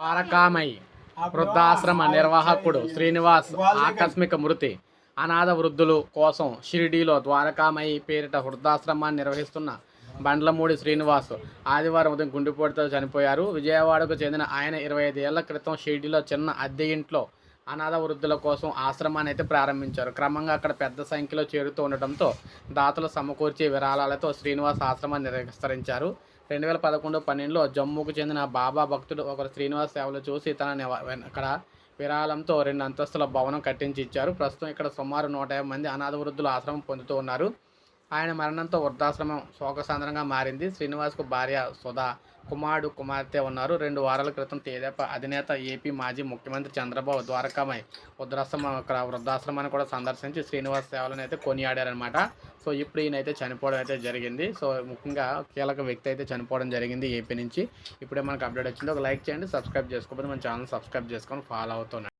ద్వారకామై వృద్ధాశ్రమ నిర్వాహకుడు శ్రీనివాస్ ఆకస్మిక మృతి. అనాథ వృద్ధులు కోసం షిరిడీలో ద్వారకామయి పేరిట వృద్ధాశ్రమాన్ని నిర్వహిస్తున్న బండ్లమూడి శ్రీనివాస్ ఆదివారం ఉదయం గుండెపోటుతో చనిపోయారు. విజయవాడకు చెందిన ఆయన ఇరవై ఐదు ఏళ్ళ క్రితం షిరిడీలో చిన్న అద్దె ఇంట్లో అనాథ వృద్ధుల కోసం ఆశ్రమాన్ని అయితే ప్రారంభించారు. క్రమంగా అక్కడ పెద్ద సంఖ్యలో చేరుతూ ఉండటంతో దాతలు సమకూర్చే విరాళాలతో శ్రీనివాస్ ఆశ్రమాన్ని విస్తరించారు రెండు వేల పదకొండు పన్నెండులో జమ్మూకు చెందిన బాబా భక్తుడు ఒకరు శ్రీనివాస్ సేవలు చూసి తనని అక్కడ విరాళంతో రెండు అంతస్తుల భవనం కట్టించి ఇచ్చారు. ప్రస్తుతం ఇక్కడ సుమారు నూట యాభై మంది అనాథ వృద్ధులు ఆశ్రమం పొందుతూ ఉన్నారు. ఆయన మరణంతో వృద్ధాశ్రమం శోకసాంద్రంగా మారింది. శ్రీనివాస్కు భార్య సుధా కుమారుడు కుమార్తె ఉన్నారు. రెండు వారాల క్రితం తేదేప అధినేత ఏపీ మాజీ ముఖ్యమంత్రి చంద్రబాబు ద్వారకామై వృద్ధాశ్రమం వృద్ధాశ్రమాన్ని కూడా సందర్శించి శ్రీనివాస్ సేవలను అయితే కొనియాడారనమాట సో ఇప్పుడు ఈయన అయితే చనిపోవడం అయితే జరిగింది. సో ముఖ్యంగా కీలక వ్యక్తి అయితే చనిపోవడం జరిగింది ఏపీ నుంచి. ఇప్పుడే మనకు అప్డేట్ వచ్చింది. ఒక లైక్ చేయండి సబ్స్క్రైబ్ చేసుకోకపోతే మన ఛానల్ సబ్స్క్రైబ్ చేసుకొని ఫాలో అవుతున్నాను